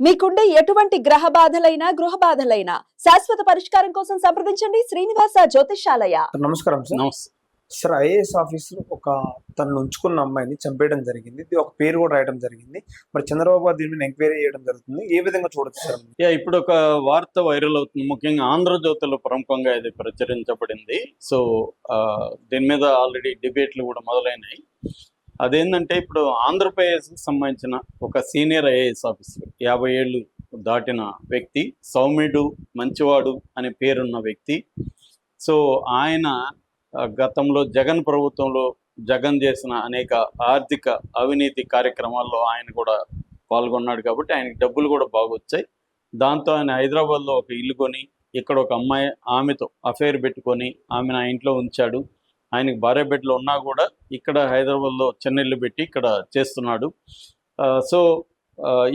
మీకుండే ఎటువంటి గ్రహ బాధలైనా గృహ బాధలైనా శాశ్వత పరిష్కారం కోసం సంప్రదించండి శ్రీనివాస జ్యోతిషాలయ నమస్కారం సార్. ఐఏఎస్ ఆఫీసర్ ఒక తనను ఉంచుకున్న అమ్మాయిని చంపేయడం జరిగింది. ఇది ఒక పేరు కూడా రాయడం జరిగింది. మరి చంద్రబాబు గారు దీని మీద ఎంక్వైరీ చేయడం జరుగుతుంది. ఏ విధంగా చూడొచ్చు సార్? యా ఇప్పుడు ఒక వార్త వైరల్ అవుతుంది. ముఖ్యంగా ఆంధ్రజ్యోతిలో ప్రముఖంగా ఇది ప్రచురించబడింది. సో ఆ, దీని మీద ఆల్రెడీ డిబేట్లు కూడా మొదలైనాయి. అదేంటంటే ఇప్పుడు ఆంధ్రప్రదేశ్కి సంబంధించిన ఒక సీనియర్ ఐఏఎస్ ఆఫీసర్ యాభై ఏళ్ళు దాటిన వ్యక్తి సౌమ్యుడు మంచివాడు అనే పేరున్న వ్యక్తి. సో ఆయన గతంలో జగన్ ప్రభుత్వంలో జగన్ చేసిన అనేక ఆర్థిక అవినీతి కార్యక్రమాల్లో ఆయన కూడా పాల్గొన్నాడు కాబట్టి ఆయనకి డబ్బులు కూడా బాగా వచ్చాయి. దాంతో ఆయన హైదరాబాద్లో ఒక ఇల్లు కొని ఇక్కడ ఒక అమ్మాయి ఆమెతో అఫైర్ పెట్టుకొని ఆమెను ఆ ఇంట్లో ఉంచాడు. ఆయనకి భార్య బిడ్డలు ఉన్నా కూడా ఇక్కడ హైదరాబాద్లో చెన్నెళ్ళు పెట్టి ఇక్కడ చేస్తున్నాడు. సో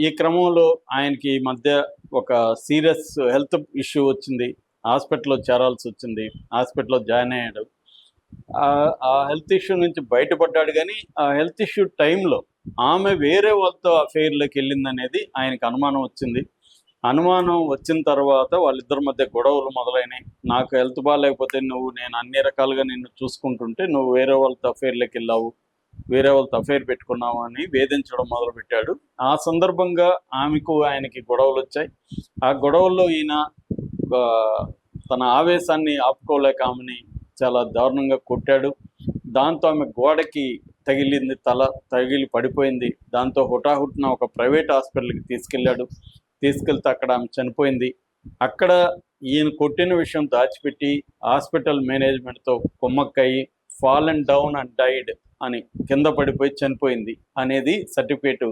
ఈ క్రమంలో ఆయనకి ఈ మధ్య ఒక సీరియస్ హెల్త్ ఇష్యూ వచ్చింది. హాస్పిటల్లో చేరాల్సి వచ్చింది. హాస్పిటల్లో జాయిన్ అయ్యాడు. ఆ- హెల్త్ ఇష్యూ నుంచి బయటపడ్డాడు కానీ ఆ హెల్త్ ఇష్యూ టైంలో ఆమె వేరే వాళ్ళతో అఫైర్లోకి వెళ్ళింది అనేది ఆయనకు అనుమానం వచ్చింది. అనుమానం వచ్చిన తర్వాత వాళ్ళిద్దరి మధ్య గొడవలు మొదలైనాయి. నాకు హెల్త్ బాగాలేకపోతే నువ్వు నేను అన్ని రకాలుగా నిన్ను చూసుకుంటుంటే నువ్వు వేరే వాళ్ళతో అఫైర్లోకి వెళ్ళావు వేరే వాళ్ళతో అఫైర్ పెట్టుకున్నావు అని వేధించడం మొదలుపెట్టాడు. ఆ సందర్భంగా ఆమెకు ఆయనకి గొడవలు వచ్చాయి. ఆ గొడవల్లో ఈయన తన ఆవేశాన్ని ఆపుకోలేక ఆమెని చాలా దారుణంగా కొట్టాడు. దాంతో ఆమె గోడకి తగిలింది తల తగిలి పడిపోయింది. దాంతో హుటాహుటిన ఒక ప్రైవేట్ హాస్పిటల్కి తీసుకెళ్ళాడు. తీసుకెళ్తే అక్కడ ఆమె చనిపోయింది. అక్కడ ఈయన కొట్టిన విషయం దాచిపెట్టి హాస్పిటల్ మేనేజ్మెంట్తో కుమ్మక్కయి fall and down and died అని కింద పడిపోయి చనిపోయింది అనేది సర్టిఫికేట్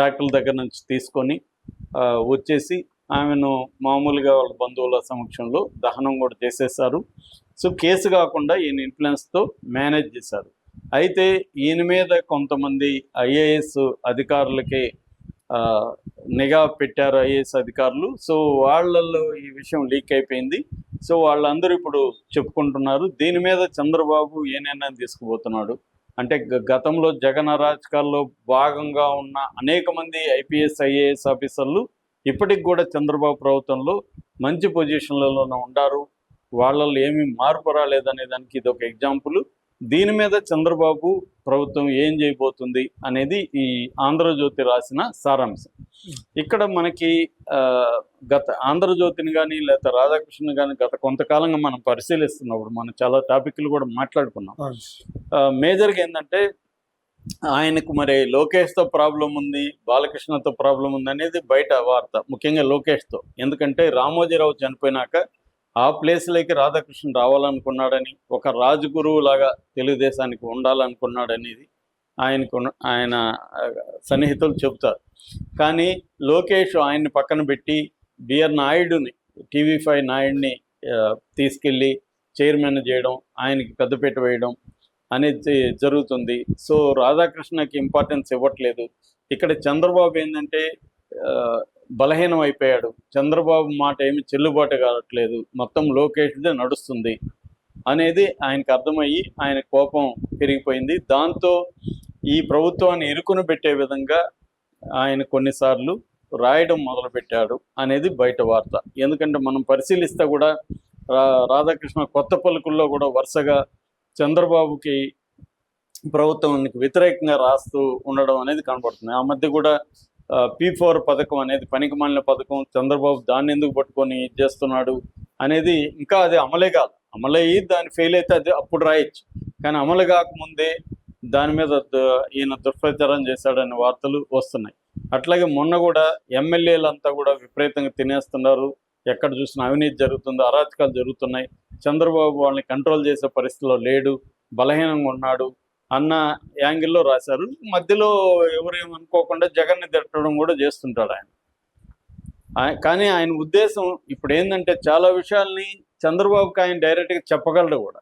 డాక్టర్ల దగ్గర నుంచి తీసుకొని వచ్చేసి ఆమెను మామూలుగా వాళ్ళ బంధువుల సమక్షంలో దహనం కూడా చేసేసారు సో కేసు కాకుండా ఈయన ఇన్ఫ్లుయెన్స్తో మేనేజ్ చేశారు. అయితే ఈయన మీద కొంతమంది ఐఏఎస్ అధికారులకి నిఘా పెట్టారు ఐఏఎస్ అధికారులు. సో వాళ్ళల్లో ఈ విషయం లీక్ అయిపోయింది. సో వాళ్ళందరూ ఇప్పుడు చెప్పుకుంటున్నారు. దీని మీద చంద్రబాబు ఏ నిర్ణయం తీసుకుపోతున్నాడు? అంటే గ- గతంలో జగన్ అరాచకాల్లో భాగంగా ఉన్న అనేక మంది ఐపీఎస్ ఐఏఎస్ ఆఫీసర్లు ఇప్పటికి కూడా చంద్రబాబు ప్రభుత్వంలో మంచి పొజిషన్లలో ఉండారు. వాళ్ళల్లో ఏమీ మార్పు రాలేదనే దానికి ఇది ఒక ఎగ్జాంపుల్. దీని మీద చంద్రబాబు ప్రభుత్వం ఏం చేయబోతుంది అనేది ఈ ఆంధ్రజ్యోతి రాసిన సారాంశం. ఇక్కడ మనకి గత ఆంధ్రజ్యోతిని కానీ లేకపోతే రాధాకృష్ణ కానీ గత కొంతకాలంగా మనం పరిశీలిస్తున్నప్పుడు మనం చాలా టాపిక్లు కూడా మాట్లాడుకున్నాం. మేజర్గా ఏంటంటే ఆయనకు మరి లోకేష్తో ప్రాబ్లం ఉంది బాలకృష్ణతో ప్రాబ్లం ఉంది అనేది బయట వార్త ముఖ్యంగా లోకేష్తో. ఎందుకంటే రామోజీరావు చనిపోయినాక ఆ ప్లేస్లోకి రాధాకృష్ణ రావాలనుకున్నాడని ఒక రాజగురువు లాగా తెలుగుదేశానికి ఉండాలనుకున్నాడనేది ఆయనకు ఆయన సన్నిహితులు చెబుతారు. కానీ లోకేష్ ఆయన్ని పక్కన పెట్టి బిఆర్ నాయుడుని టీవీ ఫైవ్ నాయుడిని తీసుకెళ్ళి చైర్మన్ చేయడం ఆయనకి పెద్దపీట వేయడం అనేది జరుగుతుంది. సో రాధాకృష్ణకి ఇంపార్టెన్స్ ఇవ్వట్లేదు. ఇక్కడ చంద్రబాబు ఏంటంటే బలహీనం అయిపోయాడు చంద్రబాబు మాట ఏమి చెల్లుబాటు కావట్లేదు. మొత్తం లోకేష్దే నడుస్తుంది అనేది ఆయనకు అర్థమయ్యి ఆయన కోపం పెరిగిపోయింది. దాంతో ఈ ప్రభుత్వాన్ని ఇరుకును పెట్టే విధంగా ఆయన కొన్నిసార్లు రాయడం మొదలుపెట్టాడు అనేది బయట వార్త. ఎందుకంటే మనం పరిశీలిస్తే కూడా రా- రాధాకృష్ణ కొత్త పలుకుల్లో కూడా వరుసగా చంద్రబాబుకి ప్రభుత్వానికి వ్యతిరేకంగా రాస్తూ ఉండడం అనేది కనబడుతుంది. ఆ మధ్య కూడా పీ ఫోర్ పథకం అనేది పనికి మాలిన పథకం. చంద్రబాబు దాన్ని ఎందుకు పట్టుకొని ఇది చేస్తున్నాడు అనేది ఇంకా అది అమలే కాదు. అమలయ్యి దాన్ని ఫెయిల్ అయితే అది అప్పుడు రాయొచ్చు. కానీ అమలు కాకముందే దాని మీద ఈయన దుష్ప్రచారం చేశాడనే వార్తలు వస్తున్నాయి. అట్లాగే మొన్న కూడా ఎమ్మెల్యేలంతా కూడా విపరీతంగా తినేస్తున్నారు. ఎక్కడ చూసినా అవినీతి జరుగుతుంది అరాచకాలు జరుగుతున్నాయి. చంద్రబాబు వాళ్ళని కంట్రోల్ చేసే పరిస్థితిలో లేడు బలహీనంగా ఉన్నాడు. అన్న యాంగిల్లో రాశారు. మధ్యలో ఎవరేమనుకోకుండా జగన్ని తిట్టడం కూడా చేస్తుంటాడు ఆయన. కానీ ఆయన ఉద్దేశం ఇప్పుడు ఏంటంటే చాలా విషయాల్ని చంద్రబాబుకి ఆయన డైరెక్ట్గా చెప్పగలడు కూడా.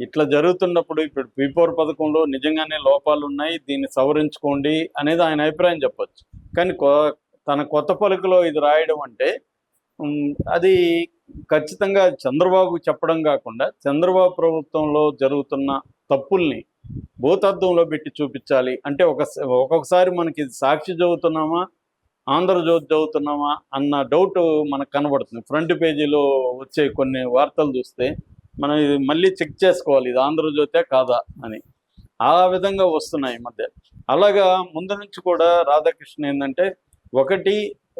ఇట్లా జరుగుతున్నప్పుడు ఇప్పుడు పీపోర్ పథకంలో నిజంగానే లోపాలు ఉన్నాయి దీన్ని సవరించుకోండి అనేది ఆయన అభిప్రాయం చెప్పొచ్చు. కానీ కొ- తన కొత్త పలుకులో ఇది రాయడం అంటే అది ఖచ్చితంగా చంద్రబాబు చెప్పడం కాకుండా చంద్రబాబు ప్రభుత్వంలో జరుగుతున్న తప్పుల్ని భూతత్వంలో పెట్టి చూపించాలి. అంటే ఒక ఒక్కొక్కసారి మనకి ఇది సాక్షి చదువుతున్నామా? ఆంధ్రజ్యోతి చదువుతున్నామా? అన్న డౌట్ మనకు కనబడుతుంది. ఫ్రంట్ పేజీలో వచ్చే కొన్ని వార్తలు చూస్తే మనం ఇది మళ్ళీ చెక్ చేసుకోవాలి. ఇది ఆంధ్రజ్యోతే కాదా అని. ఆ విధంగా వస్తున్నాయి ఈ మధ్య. అలాగా ముందు నుంచి కూడా రాధాకృష్ణ ఏంటంటే ఒకటి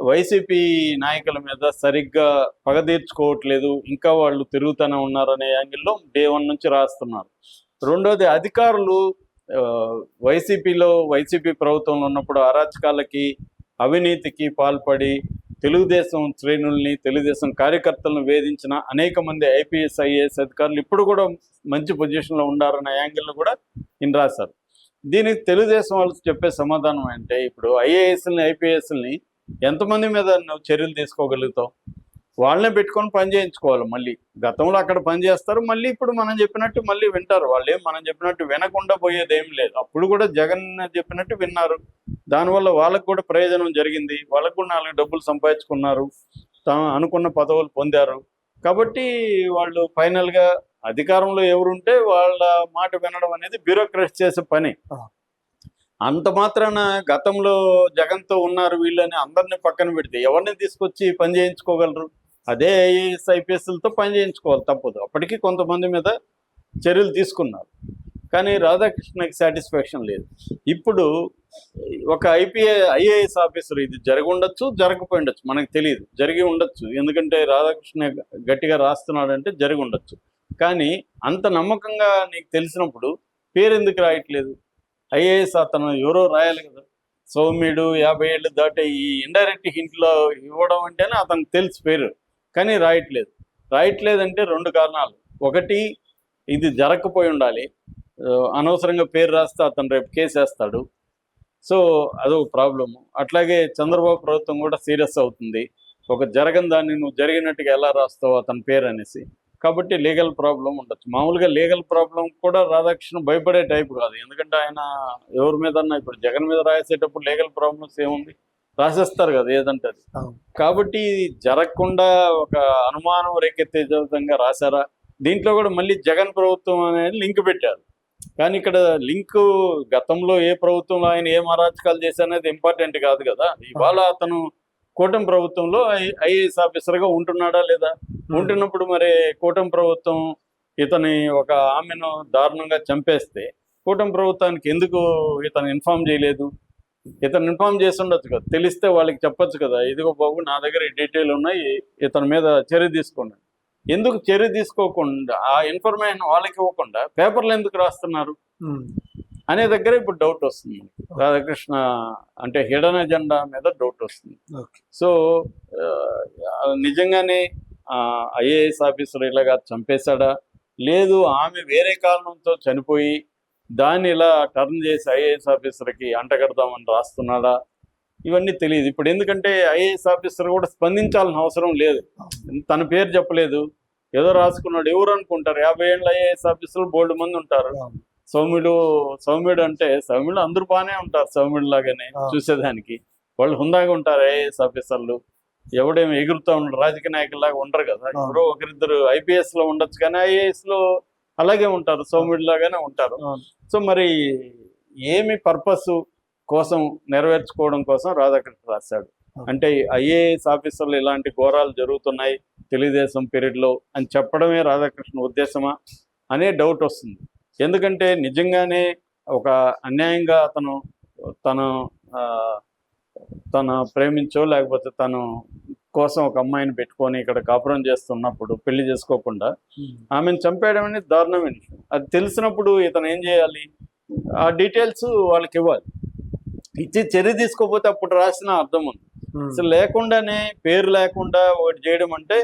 వైసీపీ నాయకుల మీద సరిగ్గా పగ తీర్చుకోవట్లేదు. ఇంకా వాళ్ళు తిరుగుతూనే ఉన్నారనే యాంగిల్లో డే వన్ నుంచి రాస్తున్నారు. రెండోది అధికారులు వైసీపీలో వైసీపీ ప్రభుత్వంలో ఉన్నప్పుడు అరాచకాలకి అవినీతికి పాల్పడి తెలుగుదేశం శ్రేణుల్ని తెలుగుదేశం కార్యకర్తలను వేధించిన అనేక మంది ఐపీఎస్ ఐఏఎస్ అధికారులు ఇప్పుడు కూడా మంచి పొజిషన్లో ఉండారన్న యాంగిల్ను కూడా ఈయన రాశారు. దీనికి తెలుగుదేశం వాళ్ళు చెప్పే సమాధానం అంటే ఇప్పుడు ఐఏఎస్ని ఐపీఎస్ని ఎంతమంది మీద నువ్వు చర్యలు తీసుకోగలుగుతావు? వాళ్ళనే పెట్టుకొని పని చేయించుకోవాలి మళ్ళీ. గతంలో అక్కడ పని చేస్తారు మళ్ళీ ఇప్పుడు మనం చెప్పినట్టు మళ్ళీ వింటారు. వాళ్ళు ఏం మనం చెప్పినట్టు వినకుండా పోయేది ఏం లేదు. అప్పుడు కూడా జగన్ చెప్పినట్టు విన్నారు. దానివల్ల వాళ్ళకు కూడా ప్రయోజనం జరిగింది. వాళ్ళకు కూడా నాలుగు డబ్బులు సంపాదించుకున్నారు. తాము అనుకున్న పదవులు పొందారు. కాబట్టి వాళ్ళు ఫైనల్గా అధికారంలో ఎవరుంటే వాళ్ళ మాట వినడం అనేది బ్యూరోక్రట్స్ చేసే పని. అంత మాత్రాన గతంలో జగన్తో ఉన్నారు వీళ్ళని అందరిని పక్కన పెడితే ఎవరిని తీసుకొచ్చి పని చేయించుకోగలరు? అదే ఐఏఎస్ ఐపీఎస్లతో పని చేయించుకోవాలి తప్పదు. అప్పటికి కొంతమంది మీద చర్యలు తీసుకున్నారు. కానీ రాధాకృష్ణకి సాటిస్ఫాక్షన్ లేదు. ఇప్పుడు ఒక ఐపీఏ ఐఏఎస్ ఆఫీసర్ ఇది జరిగి ఉండొచ్చు జరగకపోయి ఉండొచ్చు. మనకు తెలియదు. జరిగి ఉండొచ్చు. ఎందుకంటే రాధాకృష్ణ గట్టిగా రాస్తున్నాడంటే జరిగి ఉండొచ్చు. కానీ అంత నమ్మకంగా నీకు తెలిసినప్పుడు పేరు ఎందుకు రాయట్లేదు? ఐఏఎస్ అతను ఎవరో రాయాలి కదా. సౌమ్యుడు యాభై ఏళ్ళు దాటే ఈ ఇండైరెక్ట్ హింట్లో ఇవ్వడం అంటేనే అతనికి తెలుసు పేరు. కానీ రాయట్లేదు రాయట్లేదంటే రెండు కారణాలు. ఒకటి ఇది జరగకపోయి ఉండాలి. అనవసరంగా పేరు రాస్తే అతను రేపు కేసు వేస్తాడు. సో అదొక ప్రాబ్లము అట్లాగే చంద్రబాబు ప్రభుత్వం కూడా సీరియస్ అవుతుంది. ఒక జరగని దాన్ని నువ్వు జరిగినట్టుగా ఎలా రాస్తావు అతని పేరు అనేసి. కాబట్టి లీగల్ ప్రాబ్లం ఉండొచ్చు. మామూలుగా లీగల్ ప్రాబ్లం కూడా రాధాకృష్ణ భయపడే టైప్ కాదు. ఎందుకంటే ఆయన ఎవరి మీద ఇప్పుడు జగన్ మీద రాసేటప్పుడు లీగల్ ప్రాబ్లమ్స్ ఏముంది? రాసేస్తారు కదా ఏదంటే అది. కాబట్టి జరగకుండా ఒక అనుమానం రేకెత్తే విధంగా రాశారా? దీంట్లో కూడా మళ్ళీ జగన్ ప్రభుత్వం అనేది లింక్ పెట్టారు. కానీ ఇక్కడ లింక్ గతంలో ఏ ప్రభుత్వంలో ఆయన ఏం అరాచకాలు చేశారనేది ఇంపార్టెంట్ కాదు కదా. ఇవాళ అతను కూటమి ప్రభుత్వంలో ఐఏఎస్ ఆఫీసర్గా ఉంటున్నాడా లేదా? ఉంటున్నప్పుడు మరి కూటమి ప్రభుత్వం ఇతని ఒక ఆమెను దారుణంగా చంపేస్తే కూటమి ప్రభుత్వానికి ఎందుకు ఇతను ఇన్ఫార్మ్ చేయలేదు? ఇతను ఇన్ఫార్మ్ చేసి ఉండొచ్చు కదా. తెలిస్తే వాళ్ళకి చెప్పొచ్చు కదా. ఇదిగో బాబు నా దగ్గర ఈ డీటెయిల్ ఉన్నాయి. ఇతని మీద చర్య తీసుకోండి. ఎందుకు చర్య తీసుకోకుండా ఆ ఇన్ఫర్మేషన్ వాళ్ళకి ఇవ్వకుండా పేపర్లు ఎందుకు రాస్తున్నారు. అనే దగ్గర ఇప్పుడు డౌట్ వస్తుంది. రాధాకృష్ణ అంటే హిడన్ ఎజెండా మీద డౌట్ వస్తుంది. సో నిజంగానే ఐఏఎస్ ఆఫీసర్ ఇలాగా చంపేశాడా? లేదు ఆమె వేరే కారణంతో చనిపోయి దాన్ని ఇలా టర్న్ చేసి ఐఏఎస్ ఆఫీసర్కి అంటగడదామని రాస్తున్నాడా? ఇవన్నీ తెలియదు. ఇప్పుడు ఎందుకంటే ఐఏఎస్ ఆఫీసర్ కూడా స్పందించాల్సిన అవసరం లేదు. తన పేరు చెప్పలేదు. ఏదో రాసుకున్నాడు. ఎవరు అనుకుంటారు? యాభై ఏళ్ళ ఐఏఎస్ ఆఫీసర్లు బోల్డ్ మంది ఉంటారు. సౌమ్యుడు సౌమ్యుడు అంటే సౌమ్యుడు అందరూ బాగానే ఉంటారు సౌమ్యుడు లాగానే. చూసేదానికి. వాళ్ళు హుందాగా ఉంటారు ఐఏఎస్ ఆఫీసర్లు. ఎవడేమి ఎగురుతా ఉండరు. రాజకీయ నాయకుల్లాగా ఉండరు కదా. ఎవరో ఒకరిద్దరు ఐపీఎస్లో ఉండొచ్చు కానీ ఐఏఎస్లో అలాగే ఉంటారు సౌమ్యుడు లాగానే ఉంటారు. సో మరి ఏమి పర్పస్ కోసం నెరవేర్చుకోవడం కోసం రాధాకృష్ణ రాశాడు? అంటే ఐఏఎస్ ఆఫీసర్లు ఇలాంటి ఘోరాలు జరుగుతున్నాయి తెలుగుదేశం పీరియడ్లో అని చెప్పడమే రాధాకృష్ణ ఉద్దేశమా అనే డౌట్ వస్తుంది. ఎందుకంటే నిజంగానే ఒక అన్యాయంగా అతను తను తన ప్రేమించో లేకపోతే తను కోసం ఒక అమ్మాయిని పెట్టుకొని ఇక్కడ కాపురం చేస్తున్నప్పుడు పెళ్ళి చేసుకోకుండా. ఆమెను చంపేయడం అనేది దారుణమైన విషయం అది తెలిసినప్పుడు ఇతను ఏం చేయాలి ఆ డీటెయిల్స్ వాళ్ళకి ఇవ్వాలి ఇచ్చి చర్య తీసుకోకపోతే అప్పుడు రాసిన అర్థం ఉంది. అసలు లేకుండానే పేరు లేకుండా ఒకటి చేయడం అంటే